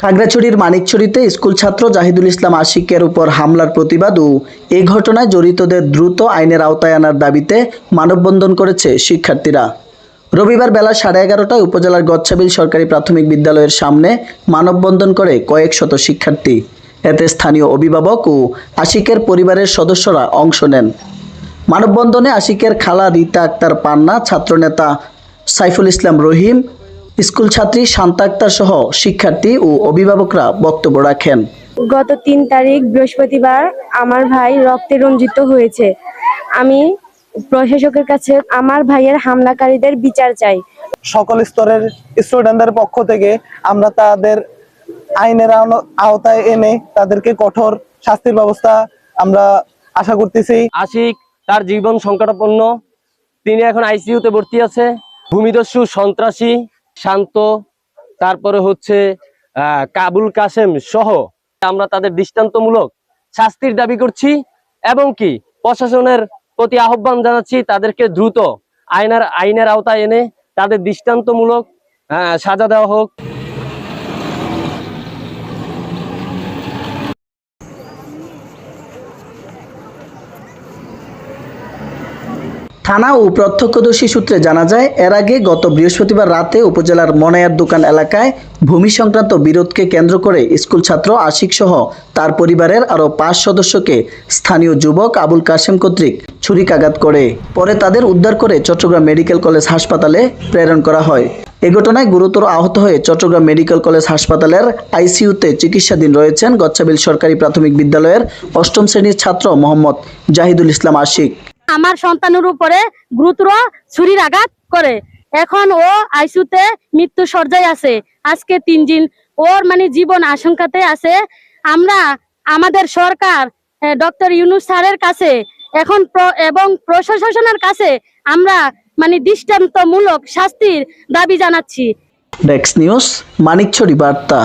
খাগড়াছড়ির মানিকছড়িতে স্কুল ছাত্র জাহিদুল ইসলাম আশিকের উপর হামলার প্রতিবাদ ও এই ঘটনায় জড়িতদের দ্রুত আইনের আওতায় আনার দাবিতে মানববন্ধন করেছে শিক্ষার্থীরা। রবিবার বেলা সাড়ে এগারোটায় উপজেলার গচ্ছাবিল সরকারি প্রাথমিক বিদ্যালয়ের সামনে মানববন্ধন করে কয়েক শত শিক্ষার্থী। এতে স্থানীয় অভিভাবক ও আশিকের পরিবারের সদস্যরা অংশ নেন। মানববন্ধনে আশিকের খালা রীতা আক্তার পান্না, ছাত্রনেতা সাইফুল ইসলাম রহিম স্কুল ছাত্রী শান্তা আক্তার সহ শিক্ষার্থী ও অভিভাবকরা বক্তব্য রাখেন। গত তিন তারিখ বৃহস্পতিবার আমার ভাই রক্তে রঞ্জিত হয়েছে। আমি প্রশাসকের কাছে আমার ভাইয়ের হামলাকারীদের বিচার চাই। সকল স্তরের স্টুডেন্টদের পক্ষ থেকে আমরা তাদের আইনের আওতায় এনে তাদেরকে কঠোর শাস্তির ব্যবস্থা আমরা আশা করতেছি। আশিক তার জীবন সংকটাপন্ন। তিনি এখন আইসিইউতে ভর্তি আছে। ভূমিদস্যু সন্ত্রাসী। শান্ত, তারপরে হচ্ছে কাবুল কাসেম সহ আমরা তাদের দৃষ্টান্তমূলক শাস্তির দাবি করছি এবং কি প্রশাসনের প্রতি আহ্বান জানাচ্ছি তাদেরকে দ্রুত আইনার, আইনের আওতায় এনে তাদের দৃষ্টান্তমূলক সাজা দেওয়া হোক। থানা ও প্রত্যক্ষদর্শী সূত্রে জানা যায়, এর আগে গত বৃহস্পতিবার রাতে উপজেলার মনায়ার দোকান এলাকায় ভূমি সংক্রান্ত বিরোধকে কেন্দ্র করে স্কুল ছাত্র আশিক সহ তার পরিবারের আরও পাঁচ সদস্যকে স্থানীয় যুবক আবুল কাশেম কর্তৃক ছুরিকাঘাত করে। পরে তাদের উদ্ধার করে চট্টগ্রাম মেডিকেল কলেজ হাসপাতালে প্রেরণ করা হয়। এ ঘটনায় গুরুতর আহত হয়ে চট্টগ্রাম মেডিকেল কলেজ হাসপাতালের আইসিইউতে চিকিৎসাধীন রয়েছেন গচ্ছাবিল সরকারি প্রাথমিক বিদ্যালয়ের অষ্টম শ্রেণির ছাত্র মোহাম্মদ জাহিদুল ইসলাম আশিক। আমার সন্তানের উপরে গুরুতর ছুরির আঘাত করে। এখন ও আইসুতে মৃত্যু সজ্জায় আছে। আজকে তিন দিন ওর মানে জীবন আশঙ্কাতে আছে। আমরা, আমাদের সরকার ডক্টর ইউনুস স্যারের কাছে, এখন এবং প্রশাসনের কাছে আমরা মানে দৃষ্টান্তমূলক শাস্তির দাবি জানাচ্ছি। ডেক্স নিউজ মানিকছড়ি বার্তা।